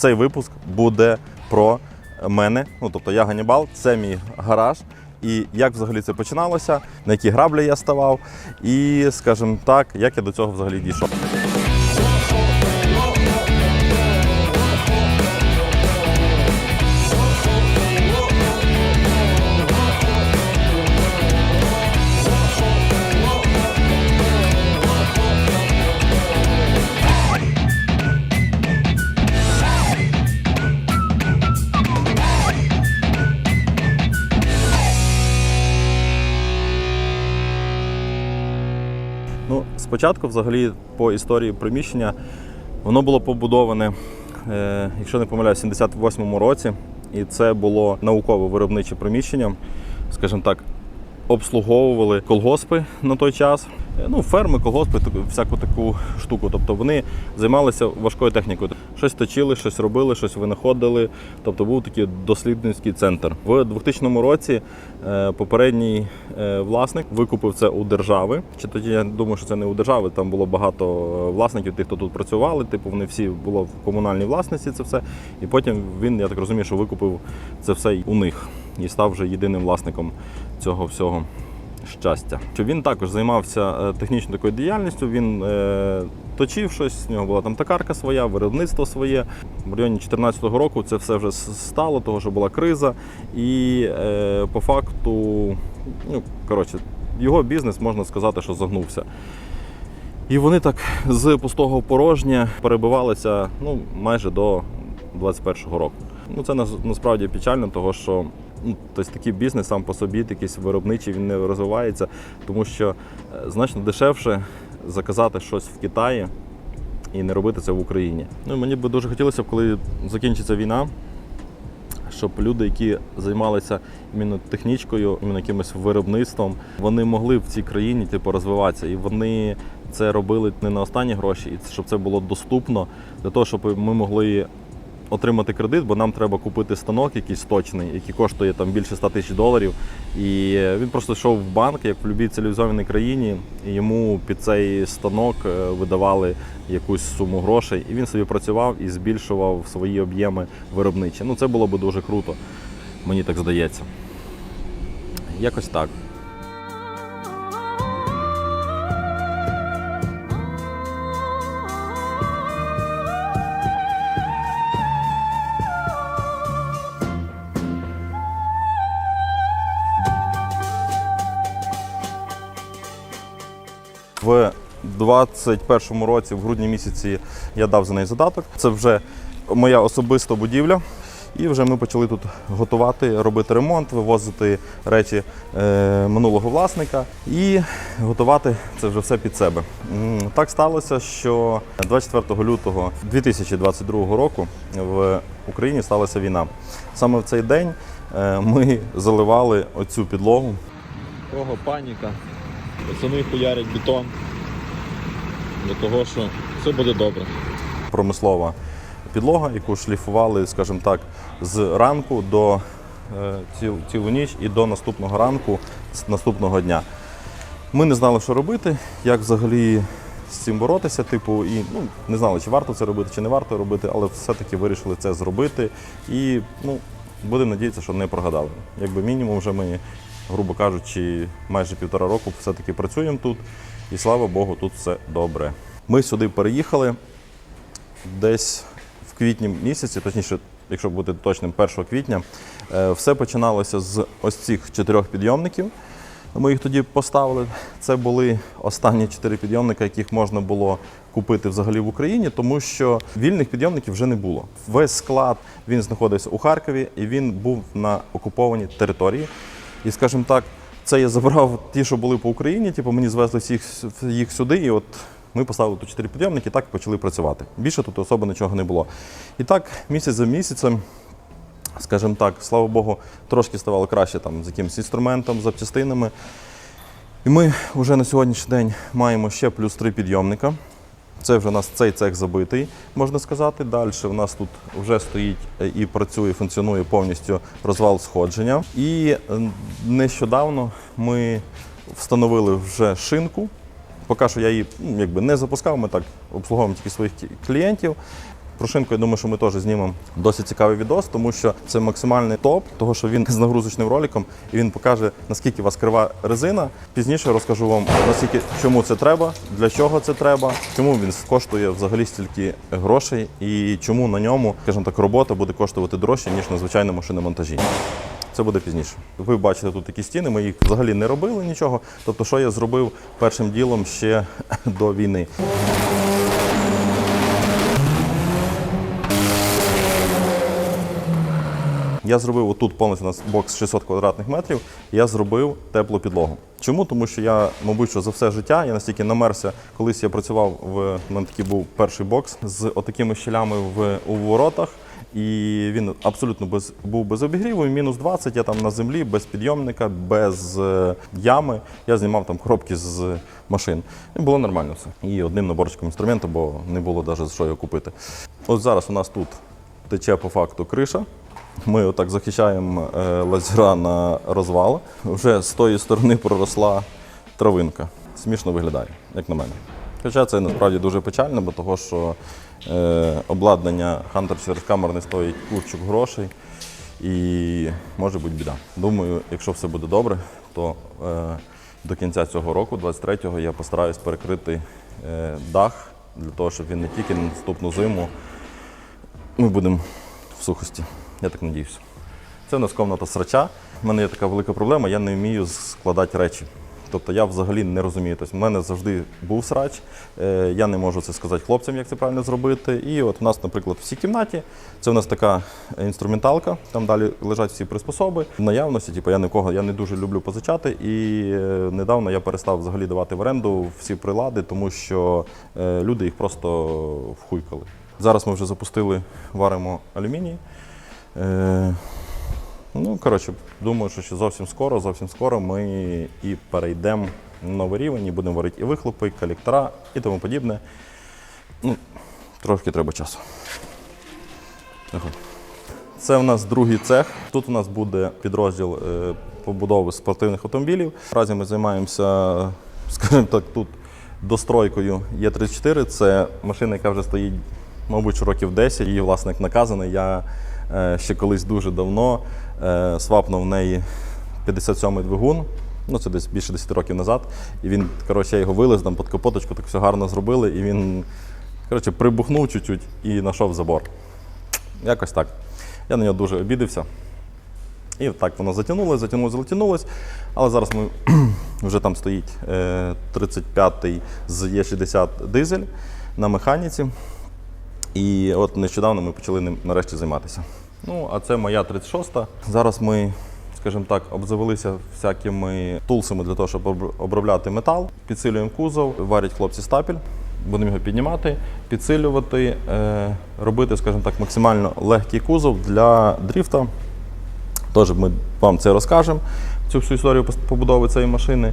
цей випуск буде про мене. Ну тобто я Ганібал, це мій гараж. І як взагалі це починалося, на які граблі я ставав, і, скажімо так, як я до цього взагалі дійшов. Ну, спочатку, взагалі, по історії приміщення, воно було побудоване, е, якщо не помиляюсь, в 78-му році. І це було науково-виробниче приміщення, скажімо так, обслуговували колгоспи на той час. Е, Ну, ферми, колгоспи, таку- всяку таку штуку. Тобто вони займалися важкою технікою. Щось точили, щось робили, щось винаходили. Тобто був такий дослідницький центр. В 2000 році е, попередній е, власник викупив це у держави. Чи тоді я думаю, що це не у держави, там було багато власників, тих, хто тут працювали. Типу, вони всі було в комунальній власності це все. І потім він, я так розумію, що викупив це все у них і став вже єдиним власником цього всього щастя. Що він також займався е, технічною такою діяльністю. Він е, точив щось, в нього була там токарка своя, виробництво своє. В районі 2014 року це все вже стало, того що була криза. І е, по факту, ну коротше, його бізнес можна сказати, що загнувся. І вони так з пустого в порожнє перебивалися ну, майже до 21-го року. Ну, це насправді печально, того що ну, тобто такий бізнес сам по собі, якийсь виробничий, він не розвивається, тому що е, значно дешевше заказати щось в Китаї і не робити це в Україні. Ну, мені би дуже хотілося коли закінчиться війна, щоб люди, які займалися іменно технічкою, іменно якимось виробництвом, вони могли в цій країні типу, розвиватися. І вони це робили не на останні гроші, і щоб це було доступно для того, щоб ми могли отримати кредит, бо нам треба купити станок якийсь точний, який коштує там більше 100 тисяч доларів. І він просто йшов в банк, як в будь-якій цивілізованій країні, і йому під цей станок е, видавали якусь суму грошей, і він собі працював і збільшував свої об'єми виробничі. Ну це було би дуже круто, мені так здається. Якось так. В 21-му році, в грудні місяці, я дав за неї задаток. Це вже моя особиста будівля. І вже ми почали тут готувати, робити ремонт, вивозити речі е, минулого власника і готувати це вже все під себе. Так сталося, що 24 лютого 2022 року в Україні сталася війна. Саме в цей день е, ми заливали оцю підлогу Кого паніка. Пацани хуярять бетон. Для того, що все буде добре. промислова підлога, яку шліфували, скажімо так, з ранку до е, цілу ніч і до наступного ранку, наступного дня. Ми не знали, що робити, як взагалі з цим боротися. Типу, і ну, не знали, чи варто це робити, чи не варто робити, але все-таки вирішили це зробити. І ну, будемо надіятися, що не прогадали. Якби мінімум, вже ми, грубо кажучи, майже півтора року все-таки працюємо тут. І слава Богу, тут все добре. Ми сюди переїхали десь в квітні місяці, точніше, якщо бути точним, 1 квітня, е, все починалося з ось цих чотирьох підйомників. Ми їх тоді поставили. Це були останні чотири підйомника, яких можна було купити взагалі в Україні, тому що вільних підйомників вже не було. Весь склад він знаходився у Харкові і він був на окупованій території. І, скажімо так, це я забрав ті, що були по Україні. Типу мені звезли всіх їх сюди, і от ми поставили тут чотири підйомники, і так почали працювати. Більше тут особо нічого не було. І так, місяць за місяцем, скажімо так, слава Богу, трошки ставало краще там з якимось інструментом, запчастинами. І ми вже на сьогоднішній день маємо ще плюс три підйомника. Це вже у нас цей цех забитий, можна сказати. Далі в нас тут вже стоїть е, і працює, функціонує повністю розвал сходження. І е, нещодавно ми встановили вже шинку. Поки що я її ну, якби не запускав, ми так обслуговуємо тільки своїх кі- Прошинку, я думаю, що ми теж знімемо досить цікавий відос, тому що це максимальний топ, того що він з нагрузочним роликом і він покаже, наскільки у вас крива резина. Пізніше розкажу вам, наскільки чому це треба, для чого це треба, чому він коштує взагалі стільки грошей і чому на ньому, скажімо так, робота буде коштувати дорожче, ніж на звичайному шиномонтажі. Це буде пізніше. Ви бачите тут такі стіни, ми їх взагалі не робили нічого. Тобто, що я зробив першим ділом ще до війни. Я зробив отут повністю нас бокс 600 квадратних метрів. Я зробив теплу підлогу. Чому? Тому що я, мабуть, що за все життя я настільки намерся. Колись я працював в мене такий був перший бокс з отакими щелями в у воротах. І він абсолютно без був без обігріву, мінус 20, я там на землі, без підйомника, без е, ями. Я знімав там коробки з машин. І було нормально все. І одним наборчиком інструменту, бо не було навіть що його купити. От зараз у нас тут тече по факту криша. Ми отак захищаємо е, лазера на розвал. Вже з тої сторони проросла травинка. Смішно виглядає, як на мене. Хоча це насправді дуже печально, бо того, що е, обладнання Hunter камер не стоїть курчик грошей і може бути біда. Думаю, якщо все буде добре, то е, до кінця цього року, 23-го, я постараюсь перекрити е, дах для того, щоб він не тільки на наступну зиму ми будемо в сухості. Я так надіюся. Це у нас комната срача. У мене є така велика проблема, я не вмію складати речі. Тобто я взагалі не розумію. Тобто, в мене завжди був срач. Е, Я не можу це сказати хлопцям, як це правильно зробити. І от у нас, наприклад, в цій кімнаті це у нас така інструменталка, там далі лежать всі приспособи. В наявності, типу, я нікого я не дуже люблю позичати. І е, недавно я перестав взагалі давати в оренду всі прилади, тому що е, люди їх просто вхуйкали. Зараз ми вже запустили, варимо алюміній. Е, Ну, коротше, думаю, що ще зовсім скоро, зовсім скоро ми і перейдемо на новий рівень, і будемо варити і вихлопи, і колектора і тому подібне. Ну, трошки треба часу. Це у нас другий цех. Тут у нас буде підрозділ е, побудови спортивних автомобілів. Наразі ми займаємося, скажімо так, тут достройкою Є34. Це машина, яка вже стоїть, мабуть, років 10. Її власник наказаний. Я ще колись дуже давно е, свапнув в неї 57-й двигун. Ну, це десь більше 10 років назад. І він, коротше, я його вилез там під капоточку, так все гарно зробили, і він коротше, прибухнув чуть-чуть і знайшов забор. Якось так. Я на нього дуже обідився. І так воно затягнулося, затягнулося, затягнулося. Але зараз ми вже там стоїть е, 35-й з Є60 дизель на механіці. І от нещодавно ми почали ним нарешті займатися. Ну, а це моя 36-та. Зараз ми, скажімо так, обзавелися всякими тулсами для того, щоб обробляти метал. Підсилюємо кузов, варять хлопці стапель. Будемо його піднімати, підсилювати, е, робити, скажімо так, максимально легкий кузов для дріфта. Теж ми вам це розкажемо, цю всю історію побудови цієї машини.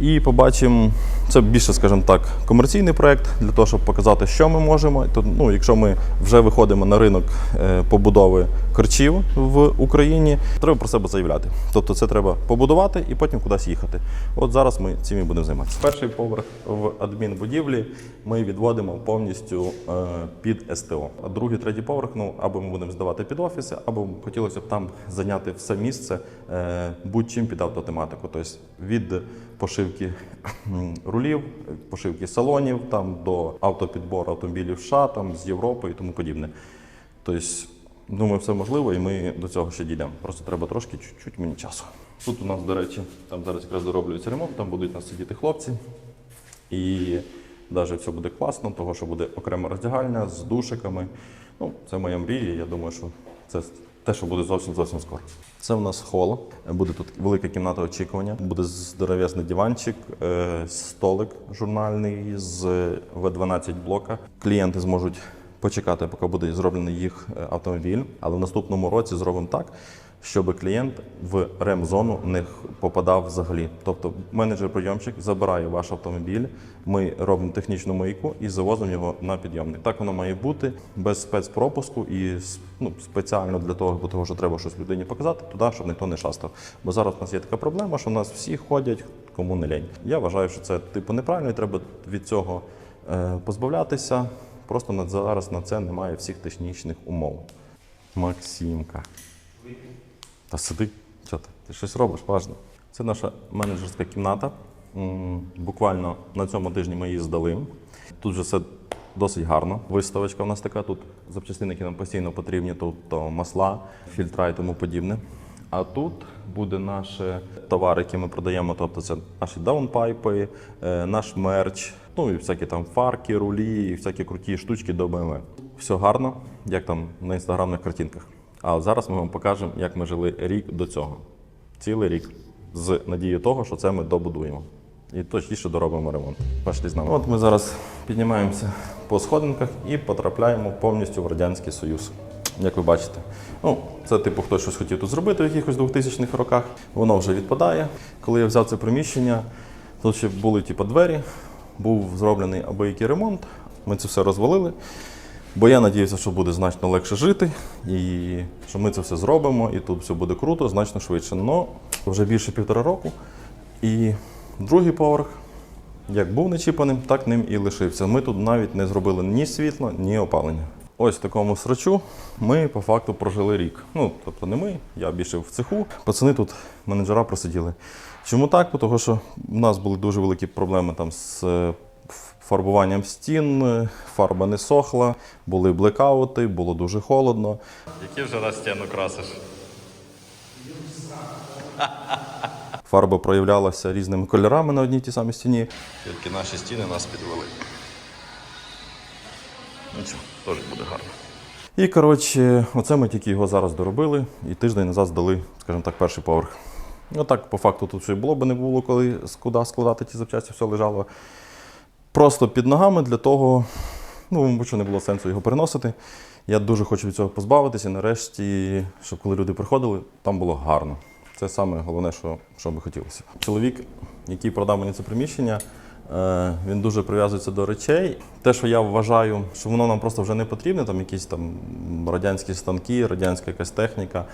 І побачимо, це більше, скажімо так, комерційний проєкт для того, щоб показати, що ми можемо. То, ну, якщо ми вже виходимо на ринок е, побудови корчів в Україні, треба про себе заявляти. Тобто це треба побудувати і потім кудись їхати. От зараз ми цим і будемо займатися. Перший поверх в адмінбудівлі ми відводимо повністю е, під СТО. А другий, третій поверх, ну або ми будемо здавати під офіси, або хотілося б там зайняти все місце будь-чим під автотематику. Тобто від пошивки рулів, пошивки салонів, там до автопідбору автомобілів США, там з Європи і тому подібне. Тобто, думаю, все можливо, і ми до цього ще дійдемо. Просто треба трошки чуть-чуть мені часу. Тут у нас, до речі, там зараз якраз дороблюється ремонт, там будуть нас сидіти хлопці. І навіть все буде класно, того що буде окрема роздягальня з душиками. Ну, це моя мрія. Я думаю, що це те, що буде зовсім зовсім скоро. Це в нас хол. Буде тут велика кімната очікування. Буде здоров'язний диванчик, е, столик журнальний з В12 блока. Клієнти зможуть почекати, поки буде зроблений їх е, автомобіль. Але в наступному році зробимо так, щоб клієнт в ремзону не попадав взагалі. Тобто менеджер-прийомщик забирає ваш автомобіль, ми робимо технічну мийку і завозимо його на підйомник. Так воно має бути без спецпропуску і ну, спеціально для того, бо того, що треба щось людині показати, туди, щоб ніхто не шастав. Бо зараз у нас є така проблема, що в нас всі ходять, кому не лень. Я вважаю, що це типу неправильно, і треба від цього е, позбавлятися. Просто зараз на це немає всіх технічних умов. Максимка. Та сиди, що ти? Ти щось робиш, важно. Це наша менеджерська кімната. Буквально на цьому тижні ми її здали. Тут же все досить гарно. Виставочка у нас така. Тут запчастини, які нам постійно потрібні, тут то масла, фільтра і тому подібне. А тут буде наш товар, який ми продаємо, тобто це наші даунпайпи, е, наш мерч, ну і всякі там фарки, рулі, і всякі круті штучки до BMW. Все гарно, як там на інстаграмних картинках. А зараз ми вам покажемо, як ми жили рік до цього. Цілий рік. З надією того, що це ми добудуємо. І точніше доробимо ремонт. Пішли з нами. От ми зараз піднімаємося по сходинках і потрапляємо повністю в Радянський Союз. Як ви бачите, ну це типу хтось щось хотів тут зробити в якихось 2000-х роках. Воно вже відпадає. Коли я взяв це приміщення, тут ще були типу, двері, був зроблений або який ремонт. Ми це все розвалили. Бо я надіявся, що буде значно легше жити, і що ми це все зробимо, і тут все буде круто, значно швидше. Но вже більше півтора року. І другий поверх, як був нечіпаним, так ним і лишився. Ми тут навіть не зробили ні світла, ні опалення. Ось в такому срачу ми по факту прожили рік. Ну, тобто не ми, я більше в цеху. Пацани тут менеджера просиділи. Чому так? Того, що в нас були дуже великі проблеми там з е, фарбуванням стін, фарба не сохла, були блекаути, було дуже холодно. Які вже на стіну красиш? Фарба проявлялася різними кольорами на одній тій самій стіні. Тільки наші стіни нас підвели. Нічого, теж буде гарно. І коротше, оце ми тільки його зараз доробили і тиждень назад здали, скажімо так, перший поверх. Отак, по факту, тут й було б не було, коли куди складати ті запчасті, все лежало просто під ногами для того, ну, що не було сенсу його переносити. Я дуже хочу від цього позбавитися. Нарешті, щоб коли люди приходили, там було гарно. Це саме головне, що, що би хотілося. Чоловік, який продав мені це приміщення, е, він дуже прив'язується до речей. Те, що я вважаю, що воно нам просто вже не потрібне, там якісь там радянські станки, радянська якась техніка.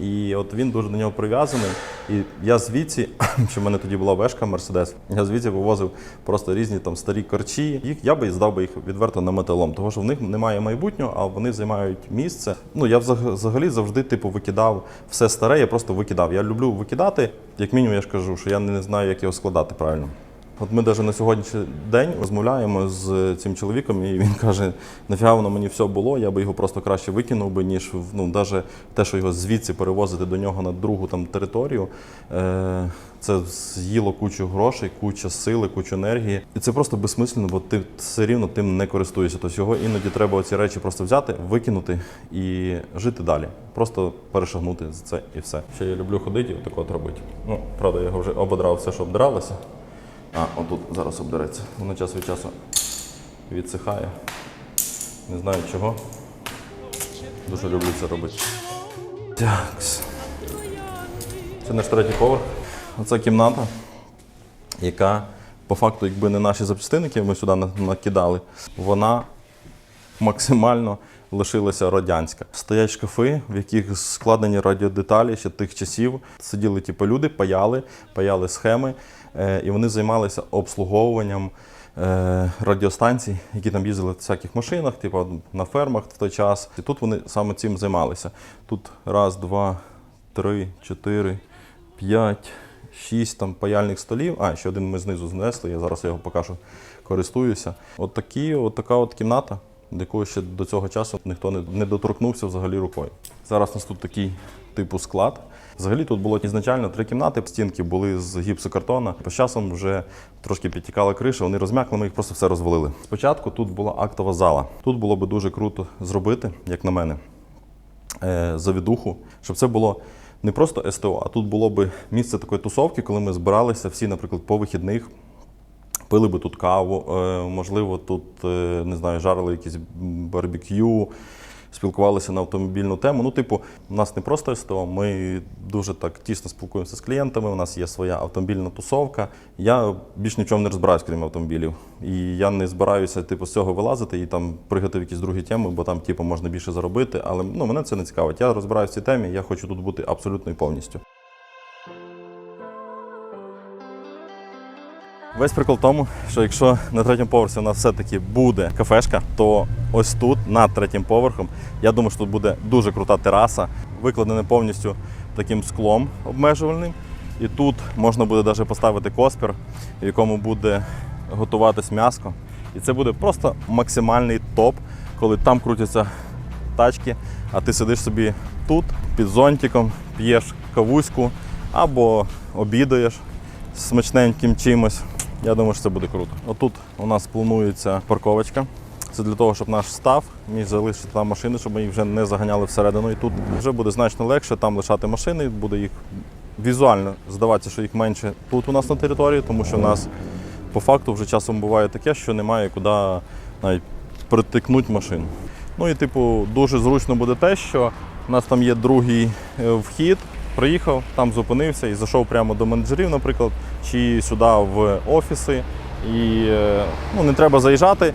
І от він дуже до нього прив'язаний. І я звідси, що в мене тоді була вешка Мерседес, я звідси вивозив просто різні там старі корчі. Їх я би здав би їх відверто на металом, тому що в них немає майбутнього, а вони займають місце. Ну я взаг- взагалі завжди типу викидав все старе, я просто викидав. Я люблю викидати. Як мінімум, я ж кажу, що я не знаю, як його складати правильно. От ми навіть на сьогоднішній день розмовляємо з цим чоловіком, і він каже: нафіга воно мені все було, я би його просто краще викинув би, ніж ну, навіть те, що його звідси перевозити до нього на другу там територію. Е, це з'їло кучу грошей, кучу сили, кучу енергії. І це просто безсмислено, бо ти все рівно тим не користуєшся. Тобто його іноді треба ці речі просто взяти, викинути і жити далі. Просто перешагнути за це і все. Ще я люблю ходити і отако от робити. Ну, правда, я його вже ободрав все, що обдиралося. А, отут зараз обдереться. Воно час від часу відсихає. Не знаю чого. Дуже люблю це робити. Такс. Це наш третій поверх. Оце кімната, яка по факту, якби не наші запчастини, ми сюди накидали, вона максимально лишилася радянська. Стоять шкафи, в яких складені радіодеталі ще тих часів. Сиділи типу, люди, паяли, паяли схеми, і вони займалися обслуговуванням е, радіостанцій, які там їздили в всяких машинах, типу на фермах в той час. І тут вони саме цим займалися. Тут раз, два, три, чотири, п'ять. Шість там паяльних столів. А, ще один ми знизу знесли, я зараз його покажу, користуюся. От, такі, от така от кімната, до якої ще до цього часу ніхто не, доторкнувся взагалі рукою. Зараз у нас тут такий типу склад. Взагалі тут було ізначально три кімнати, стінки були з гіпсокартона. По часом вже трошки підтікала криша, вони розм'якли, ми їх просто все розвалили. Спочатку тут була актова зала. Тут було би дуже круто зробити, як на мене, е, завідуху, щоб це було не просто СТО, а тут було б місце такої тусовки, коли ми збиралися всі, наприклад, по вихідних. Пили би тут каву, е, можливо, тут е, не знаю, жарили якісь барбекю, спілкувалися на автомобільну тему. Ну, типу, у нас не просто СТО, ми дуже так тісно спілкуємося з клієнтами. У нас є своя автомобільна тусовка. Я більш нічого не розбираюсь, крім автомобілів. І я не збираюся типу, з цього вилазити і там пригати в якісь другі теми, бо там типу, можна більше заробити. Але ну, мене це не цікавить. Я розбираюся в цій темі, я хочу тут бути абсолютно і повністю. Весь прикол в тому, що якщо на третьому поверсі у нас все-таки буде кафешка, то ось тут, над третім поверхом, я думаю, що тут буде дуже крута тераса, викладена повністю таким склом обмежувальним. І тут можна буде навіть поставити коспір, в якому буде готуватись м'ясо. І це буде просто максимальний топ, коли там крутяться тачки, а ти сидиш собі тут під зонтиком, п'єш кавуську або обідаєш смачненьким чимось. Я думаю, що це буде круто. Отут у нас планується парковочка. Це для того, щоб наш став міг залишити там машини, щоб ми їх вже не заганяли всередину. І тут вже буде значно легше там лишати машини, буде їх візуально здаватися, що їх менше тут у нас на території, тому що в нас по факту вже часом буває таке, що немає куди навіть притикнути машину. Ну і типу дуже зручно буде те, що у нас там є другий е, вхід. Приїхав, там зупинився і зайшов прямо до менеджерів, наприклад, чи сюди в офіси. І е, ну, не треба заїжджати.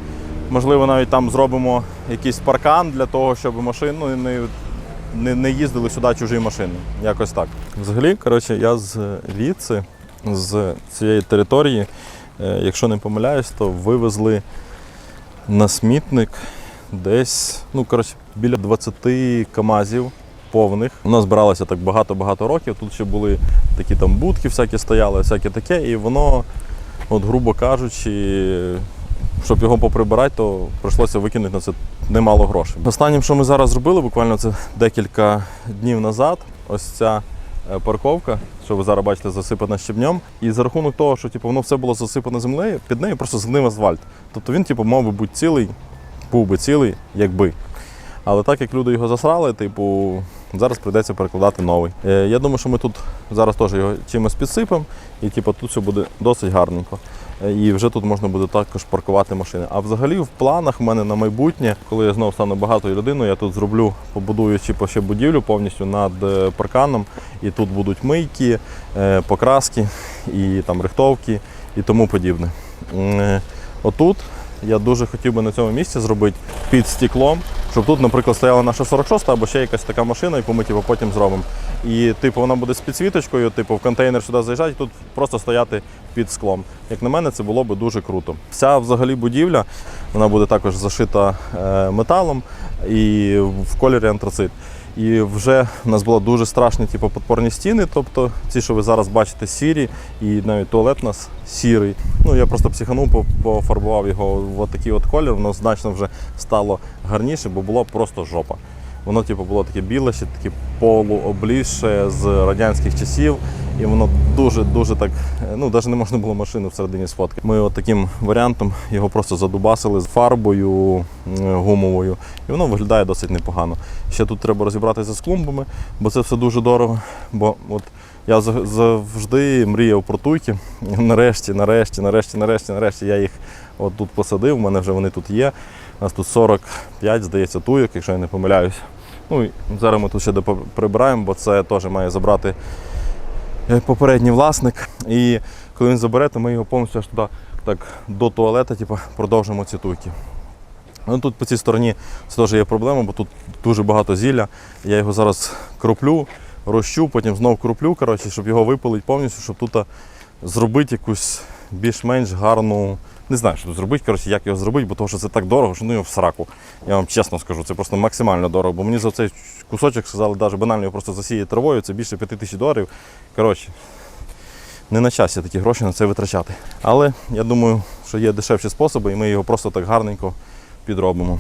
Можливо, навіть там зробимо якийсь паркан для того, щоб машини ну, не, не, не їздили сюди чужі машини. Якось так. Взагалі, коротше, я звідси, з цієї території, е, якщо не помиляюсь, то вивезли на смітник десь, ну, коротше, біля 20 КАМАЗів повних. У нас збиралося так багато-багато років. Тут ще були такі там будки, всякі стояли, всяке таке, і воно, от, грубо кажучи, щоб його поприбирати, то прийшлося викинути на це немало грошей. Останнім, що ми зараз зробили, буквально це декілька днів назад, ось ця е, парковка, що ви зараз бачите, засипана щебнем. І за рахунок того, що типу, воно все було засипане землею, під нею просто згнив асфальт. Тобто він, типу, мав би бути цілий, був би цілий, якби. Але так як люди його засрали, типу, зараз прийдеться перекладати новий. Е, я думаю, що ми тут зараз теж його чимось підсипемо, і типу, тут все буде досить гарненько. Е, І вже тут можна буде також паркувати машини. А взагалі в планах в мене на майбутнє, коли я знову стану багатою людиною, я тут зроблю, побудую ще будівлю повністю над е, парканом. І тут будуть мийки, покраски і там рихтовки і тому подібне. Отут я дуже хотів би на цьому місці зробити під стеклом, щоб тут, наприклад, стояла наша 46 або ще якась така машина, яку ми типу, потім зробимо. І типу, вона буде з підсвіточкою, типу, в контейнер сюди заїжджати, і тут просто стояти під склом. Як на мене, це було би дуже круто. Вся взагалі будівля вона буде також зашита е, металом і в кольорі антрацит. І вже в нас були дуже страшні типу, подпорні стіни, тобто ці, що ви зараз бачите, сірі, і навіть туалет у нас сірий. Ну я просто психанув, пофарбував його в такий от колір, воно значно вже стало гарніше, бо було просто жопа. Воно типу, було таке біле, ще таке полуоблізше з радянських часів, і воно дуже-дуже так, ну навіть не можна було машину всередині сфоткати. Ми от таким варіантом його просто задубасили з фарбою е, гумовою, і воно виглядає досить непогано. Ще тут треба розібратися з клумбами, бо це все дуже дорого. Бо от я за- завжди мріяв про туйки. Нарешті, нарешті, нарешті, нарешті, нарешті я їх от тут посадив. У мене вже вони тут є. У нас тут 45, здається, туйок, якщо я не помиляюсь. Ну зараз ми тут ще прибираємо, бо це теж має забрати е, попередній власник. І коли він забере, то ми його повністю аж туди так, до туалета типу, продовжимо ці туйки. Ну, тут по цій стороні це теж є проблема, бо тут дуже багато зілля. Я його зараз кроплю, розчу, потім знову кроплю, коротше, щоб його випилити повністю, щоб тут зробити якусь більш-менш гарну. Не знаю, що зробити, коротше, як його зробити, бо того, що це так дорого, що ну його в сраку. Я вам чесно скажу, це просто максимально дорого. Бо мені за цей кусочок сказали, навіть банально його просто засіяти травою, це більше 5 тисяч доларів. Коротше, не на часі такі гроші на це витрачати. Але я думаю, що є дешевші способи, і ми його просто так гарненько підробимо.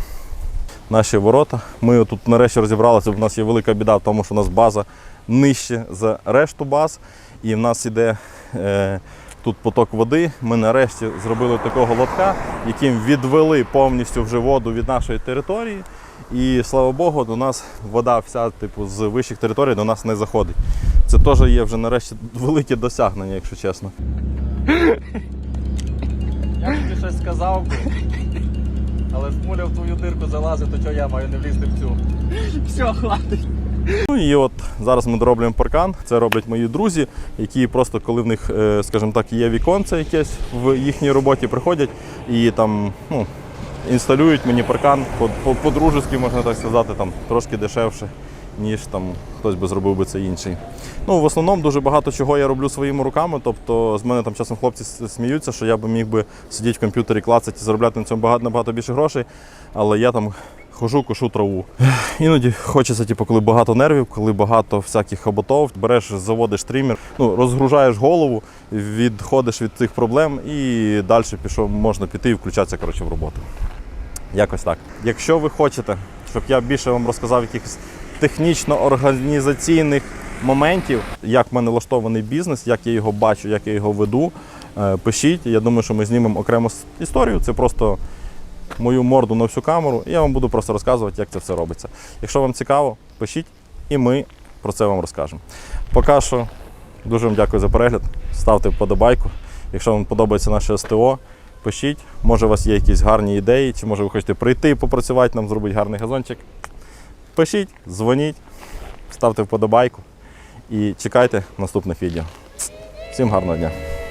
Наші ворота. Ми тут нарешті розібралися, бо в нас є велика біда в тому, що у нас база нижче за решту баз, і в нас іде е, тут поток води. Ми нарешті зробили такого лотка, яким відвели повністю вже воду від нашої території. І слава Богу, до нас вода вся типу, з вищих територій до нас не заходить. Це теж є вже нарешті велике досягнення, якщо чесно. Я тобі щось сказав би. Але смуля в твою дирку залазить, то чого я маю не влізти в цю. Все, хватить. Ну і от зараз ми дороблюємо паркан. Це роблять мої друзі, які просто коли в них, е, скажімо так, є віконце якесь в їхній роботі, приходять і там ну, інсталюють мені паркан по- по- по-дружески, можна так сказати, там трошки дешевше. ніж там хтось би зробив би це інший. Ну, в основному дуже багато чого я роблю своїми руками. Тобто з мене там часом хлопці сміються, що я би міг би сидіти в комп'ютері, клацати і заробляти на цьому багато, набагато більше грошей, але я там хожу, кошу траву. Іноді хочеться, типу, коли багато нервів, коли багато всяких хоботов, береш, заводиш тример, ну, розгружаєш голову, відходиш від цих проблем і далі пішов, можна піти і включатися коротше, в роботу. Якось так. Якщо ви хочете, щоб я більше вам розказав якихось технічно-організаційних моментів, як в мене влаштований бізнес, як я його бачу, як я його веду, е, пишіть. Я думаю, що ми знімемо окрему історію. Це просто мою морду на всю камеру, і я вам буду просто розказувати, як це все робиться. Якщо вам цікаво, пишіть, і ми про це вам розкажемо. Поки що дуже вам дякую за перегляд. Ставте вподобайку. Якщо вам подобається наше СТО, пишіть. Може, у вас є якісь гарні ідеї, чи може ви хочете прийти попрацювати, нам зробити гарний газончик. Пишіть, дзвоніть, ставте вподобайку і чекайте наступних відео. Всім гарного дня!